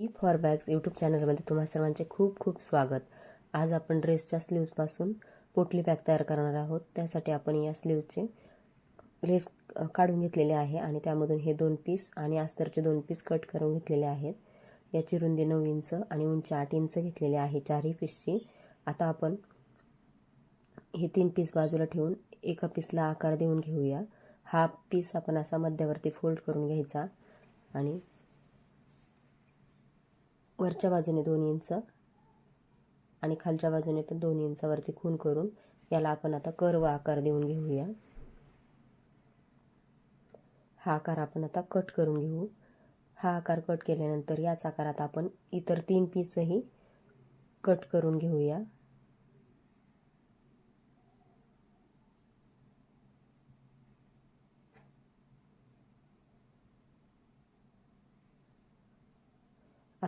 E for bags YouTube चॅनलमध्ये तुम्हा सर्वांचे खूप खूप स्वागत. आज आपण ड्रेसच्या स्लीव्जपासून पोटली बॅग तयार करणार आहोत. त्यासाठी आपण या स्लीव्जचे लेस काढून घेतलेले आहे आणि त्यामधून हे दोन पीस आणि अस्तरचे दोन पीस कट करून घेतलेले आहेत. याची रुंदी नऊ इंच आणि उंची आठ इंच घेतलेली आहे चारही पीसची आता आपण हे तीन पीस बाजूला ठेवून एका पीसला आकार देऊन घेऊया. हा पीस आपण असा मध्यावरती फोल्ड करून घ्यायचा आणि वरच्या बाजूने दोन इंच आणि खालच्या बाजूने पण दोन इंचावरती खून करून याला आपण आता कर्व आकार देऊन घेऊया. हा आकार आपण आता कट करून घेऊ. हा आकार कट केल्यानंतर याच आकारात आपण इतर तीन पीसही कट करून घेऊया.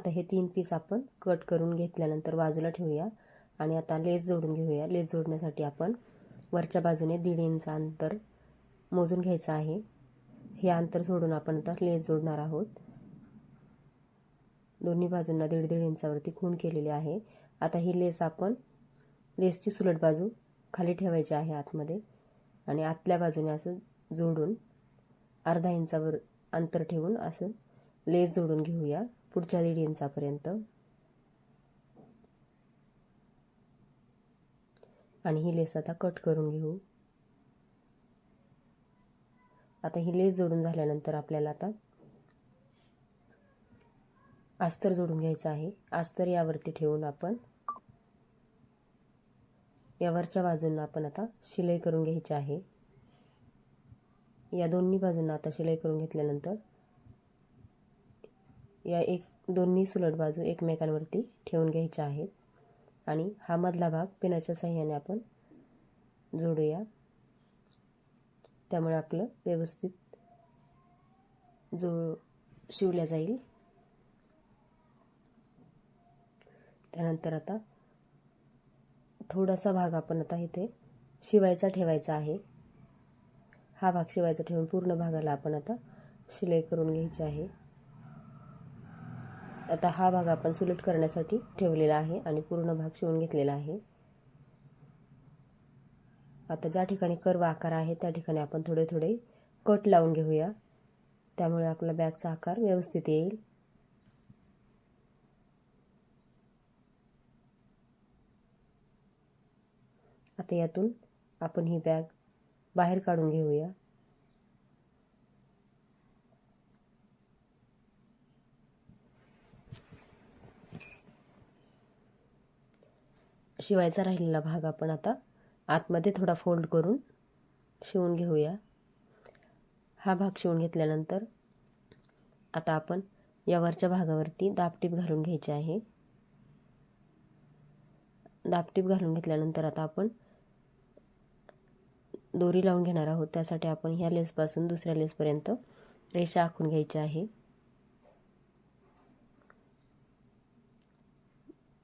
आता हे तीन पीस आपण कट करून घेतल्यानंतर बाजूला ठेवूया. आणि आता लेस जोडून घेऊया. लेस जोडण्यासाठी आपण वरच्या बाजूने दीड इंच अंतर मोजून घ्यायचं आहे. हे अंतर सोडून आपण आता लेस जोडणार आहोत. दोन्ही बाजूंना दीड दीड इंचावरती खूण केलेली आहे. आता ही लेस आपण लेसची सुलट बाजू खाली ठेवायची आहे आतमध्ये. आणि आतल्या बाजूने असं जोडून अर्धा इंचावर अंतर ठेवून असं लेस जोडून घेऊया. पुढच्या दीड इंचापर्यंत. आणि ही लेस आता कट करून घेऊ. आता ही लेस जोडून झाल्यानंतर आपल्याला आता अस्तर जोडून घ्यायचं आहे. अस्तर यावरती ठेवून आपण यावरच्या बाजूंना आपण आता शिलाई करून घ्यायची आहे. या दोन्ही बाजूंना आता शिलाई करून घेतल्यानंतर या एक दोन्ही सुलट बाजू एकमेकांवरती ठेवून घ्यायच्या आहेत. आणि हा मधला भाग पिनाच्या साह्याने आपण जोडूया. त्यामुळे आपलं व्यवस्थित जो शिवल्या जाईल. त्यानंतर आता थोडासा भाग आपण आता इथे शिवायचा ठेवायचा आहे. हा भाग शिवायचा ठेवून पूर्ण भागाला आपण आता शिलाई करून घ्यायची आहे. आता हा भाग आपण सुलट करण्यासाठी ठेवलेला आहे आणि पूर्ण भाग शिवून घेतलेला आहे. आता ज्या ठिकाणी कर्व आकार आहे त्या ठिकाणी आपण थोडे थोडे कट लावून घेऊया. त्यामुळे आपला बॅगचा आकार व्यवस्थित येईल. आता यातून आपण ही बॅग बाहेर काढून घेऊया. शिवायचा राहिलेला भाग आपण आता आतमध्ये थोडा फोल्ड करून शिवून घेऊया. हा भाग शिवून घेतल्यानंतर आता आपण या वरच्या भागावरती दापटीप घालून घ्यायची आहे. दापटीप घालून घेतल्यानंतर आता आपण दोरी लावून घेणार आहोत. त्यासाठी आपण ह्या लेसपासून दुसऱ्या लेसपर्यंत रेषा आखून घ्यायची आहे.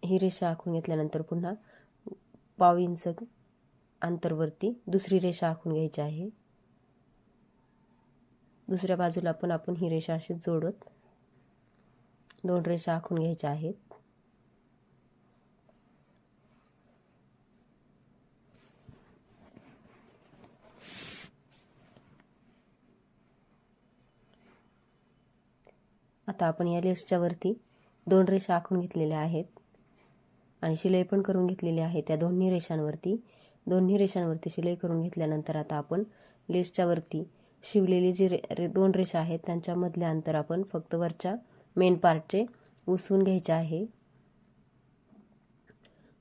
ही रेषा आखून घेतल्यानंतर पुन्हा पाव इंच अंतरवरती दुसरी रेषा आखून घ्यायची आहे. दुसऱ्या बाजूला पण आपण ही रेषा अशी जोडत दोन रेषा आखून घ्यायच्या आहेत. आता आपण या लेसच्या वरती दोन रेषा आखून घेतलेल्या आहेत. आणि शिलाई पण करून घेतलेली आहे त्या दोन्ही रेषांवरती. दोन्ही रेषांवरती शिलाई करून घेतल्यानंतर आता आपण लेसच्या वरती शिवलेली जी रे रे दोन रेषा आहेत त्यांच्यामधले अंतर आपण फक्त वरच्या मेन पार्टचे उसवून घ्यायचे आहे.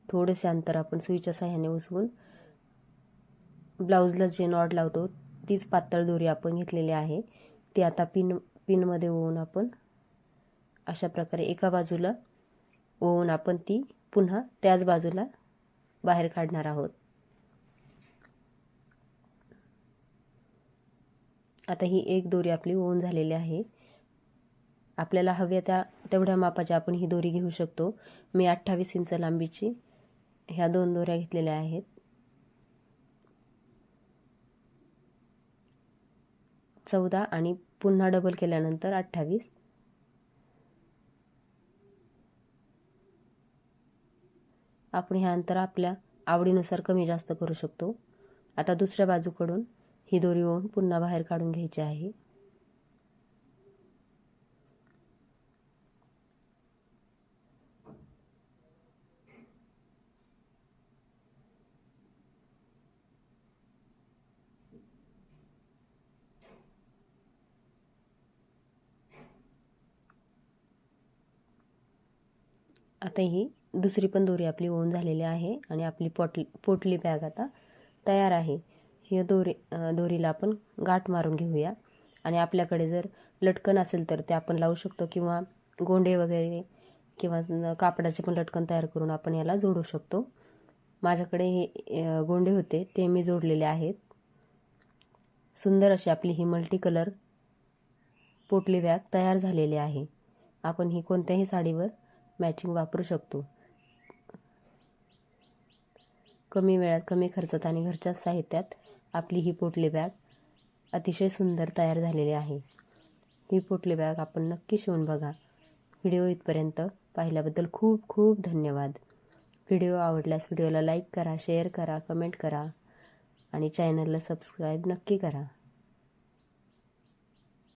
थोडेसे अंतर आपण सुईच्या साह्याने उसवून ब्लाऊजला जे नॉट लावतो तीच पातळ दोरी आपण घेतलेली आहे. ती आता पिन पिनमध्ये ओवून आपण अशा प्रकारे एका बाजूला ओवून आपण ती पुन्हा त्याच बाजूला बाहेर काढणार आहोत. आता ही एक दोरी आपली ओन झालेली आहे. आपल्याला हव्या त्या तेवढ्या मापाची आपण ही दोरी घेऊ शकतो. मी अठ्ठावीस इंच लांबीची ह्या दोन दोऱ्या घेतलेल्या आहेत. चौदा आणि पुन्हा डबल केल्यानंतर अठ्ठावीस. आपण हे अंतर आपल्या आवडीनुसार कमी जास्त करू शकतो. आता दुसऱ्या बाजूकडून ही दोरी ओवून पुन्हा बाहेर काढून घ्यायची आहे. आता ही दुसरी पण दोरी आपली ओन झालेली आहे आणि आपली पोटली पोटली बॅग आता तयार आहे. ही दोरी दोरीला आपण गाठ मारून घेऊया. आणि आपल्याकडे जर लटकन असेल तर ते आपण लावू शकतो किंवा गोंडे वगैरे किंवा कापडाचे पण लटकन तयार करून आपण याला जोडू शकतो. माझ्याकडे हे गोंडे होते ते मी जोडलेले आहेत. सुंदर अशी आपली ही मल्टी कलर पोटली बॅग तयार झालेली आहे. आपण ही कोणत्याही साडीवर मॅचिंग वापरू शकतो. कमी वेळात कमी खर्चात आणि घरच्याच साहित्यात आपली ही पोटली बॅग अतिशय सुंदर तयार झालेली आहे. ही पोटली बॅग आपण नक्की शिवून बघा. व्हिडिओ इथपर्यंत पाहिल्याबद्दल खूप खूप धन्यवाद. व्हिडिओ आवडल्यास व्हिडिओला लाईक करा शेअर करा कमेंट करा आणि चॅनलला सबस्क्राईब नक्की करा.